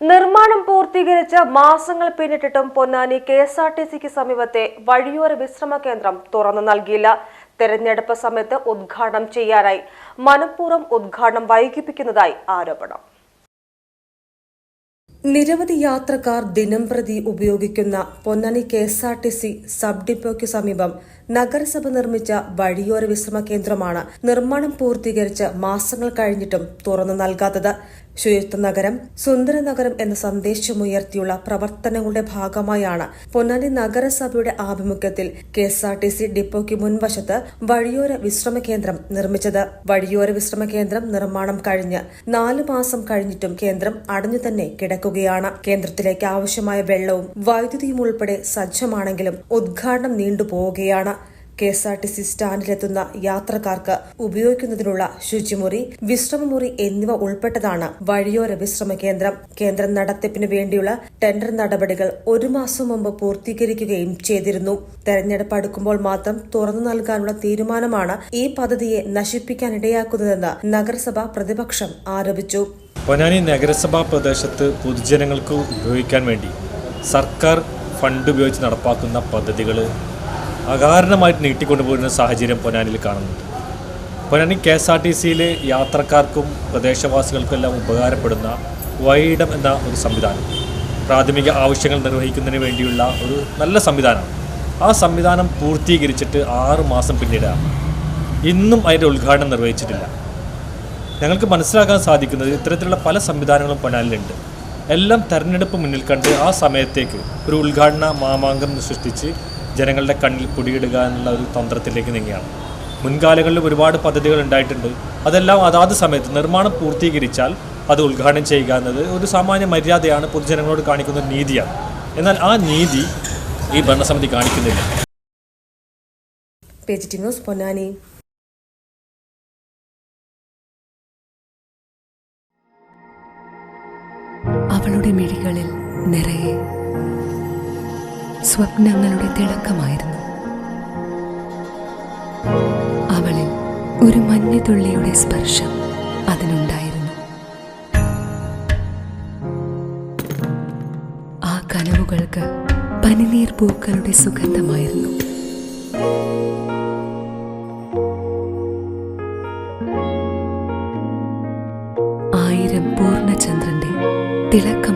നിർമ്മാണം പൂർത്തീകരിച്ച മാസങ്ങൾ പിന്നിട്ടിട്ടും Ponnani K S R T സിക്ക് സമീപത്തെ വഴിയോര വിശ്രമ കേന്ദ്രം തുറന്നു നൽകിയില്ല. തെരഞ്ഞെടുപ്പ് സമയത്ത് ഉദ്ഘാടനം ചെയ്യാനായി മനഃപൂർവം ഉദ്ഘാടനം വൈകിപ്പിക്കുന്നതായി ആരോപണം. നിരവധി യാത്രക്കാർ ദിനം പ്രതി ഉപയോഗിക്കുന്ന Ponnani K S R T C sub ഡിപ്പോയ്ക്ക് സമീപം നഗരസഭ നിർമ്മിച്ച വഴിയോര വിശ്രമ കേന്ദ്രമാണ് നിർമ്മാണം പൂർത്തീകരിച്ച് മാസങ്ങൾ കഴിഞ്ഞിട്ടും തുറന്നു നൽകാത്തത്. ശുചിത്വ നഗരം സുന്ദര നഗരം എന്ന സന്ദേശമുയർത്തിയുള്ള പ്രവർത്തനങ്ങളുടെ ഭാഗമായാണ് പൊന്നാനി നഗരസഭയുടെ ആഭിമുഖ്യത്തിൽ K S R T C ഡിപ്പോയ്ക്ക് മുൻവശത്ത് വഴിയോര വിശ്രമ കേന്ദ്രം നിർമ്മിച്ചത്. വഴിയോര വിശ്രമ കേന്ദ്രം നിർമ്മാണം കഴിഞ്ഞ് നാലു മാസം കഴിഞ്ഞിട്ടും കേന്ദ്രം അടഞ്ഞു തന്നെ കിടക്കുകയാണ്. കേന്ദ്രത്തിലേക്ക് ആവശ്യമായ വെള്ളവും വൈദ്യുതിയും ഉൾപ്പെടെ സജ്ജമാണെങ്കിലും ഉദ്ഘാടനം നീണ്ടുപോവുകയാണ്. K S R T C സ്റ്റാൻഡിലെത്തുന്ന യാത്രക്കാർക്ക് ഉപയോഗിക്കുന്നതിനുള്ള ശുചിമുറി വിശ്രമമുറി എന്നിവ ഉൾപ്പെട്ടതാണ് വഴിയോര വിശ്രമ കേന്ദ്രം കേന്ദ്രം നടത്തിപ്പിന് വേണ്ടിയുള്ള ടെൻഡർ നടപടികൾ ഒരു മാസം മുമ്പ് പൂർത്തീകരിക്കുകയും ചെയ്തിരുന്നു. തെരഞ്ഞെടുപ്പ് അടുക്കുമ്പോൾ മാത്രം തുറന്നു നൽകാനുള്ള തീരുമാനമാണ് ഈ പദ്ധതിയെ നശിപ്പിക്കാനിടയാക്കുന്നതെന്ന് നഗരസഭ പ്രതിപക്ഷം ആരോപിച്ചു. പൊന്നാനി നഗരസഭാ പ്രദേശത്ത് പൊതുജനങ്ങൾക്ക് ഉപയോഗിക്കാൻ വേണ്ടി സർക്കാർ ഫണ്ട് ഉപയോഗിച്ച് നടപ്പാക്കുന്ന പദ്ധതികൾ അകാരണമായിട്ട് നീട്ടിക്കൊണ്ടുപോകുന്ന സാഹചര്യം പൊന്നാനിൽ കാണുന്നുണ്ട്. Ponnani K S R T സിയിലെ യാത്രക്കാർക്കും പ്രദേശവാസികൾക്കെല്ലാം ഉപകാരപ്പെടുന്ന വൈഡം എന്ന ഒരു സംവിധാനം. പ്രാഥമിക ആവശ്യങ്ങൾ നിർവഹിക്കുന്നതിന് വേണ്ടിയുള്ള ഒരു നല്ല സംവിധാനമാണ് ആ സംവിധാനം പൂർത്തീകരിച്ചിട്ട് ആറ് മാസം പിന്നീടാണ് ഇന്നും അതിന്റെ ഉദ്ഘാടനം നിർവഹിച്ചിട്ടില്ല. ഞങ്ങൾക്ക് മനസ്സിലാക്കാൻ സാധിക്കുന്നത് ഇത്തരത്തിലുള്ള പല സംവിധാനങ്ങളും പൊന്നാനിലുണ്ട്. എല്ലാം തെരഞ്ഞെടുപ്പ് മുന്നിൽ കണ്ട് ആ സമയത്തേക്ക് ഒരു ഉദ്ഘാടന മാമാങ്കം സൃഷ്ടിച്ച് ജനങ്ങളുടെ കണ്ണിൽ പൊടിയിടുക എന്നുള്ള ഒരു തന്ത്രത്തിലേക്ക് നീങ്ങിയാണ് മുൻകാലങ്ങളിൽ ഒരുപാട് പദ്ധതികൾ ഉണ്ടായിട്ടുണ്ട്. അതെല്ലാം അതാത് സമയത്ത് നിർമ്മാണം പൂർത്തീകരിച്ചാൽ അത് ഉദ്ഘാടനം ചെയ്യുക എന്നത് ഒരു സാമാന്യ മര്യാദയാണ് പൊതുജനങ്ങളോട് കാണിക്കുന്ന ഒരു നീതിയാണ്. എന്നാൽ ആ നീതി ഈ ഭരണസമിതി കാണിക്കുന്നില്ല. പൊന്നാനി. അവളുടെ മിഴികളിൽ നിറയെ സ്വപ്നങ്ങളുടെ തിളക്കമായിരുന്നു. അവളിൽ ഒരു മഞ്ഞുതുള്ളിയുടെ സ്പർശം അതിനുണ്ടായിരുന്നു. ആ കനവുകൾക്ക് പനിനീർ പൂക്കളുടെ സുഗന്ധമായിരുന്നു. ആയിരം പൂർണചന്ദ്രന്റെ അതിന്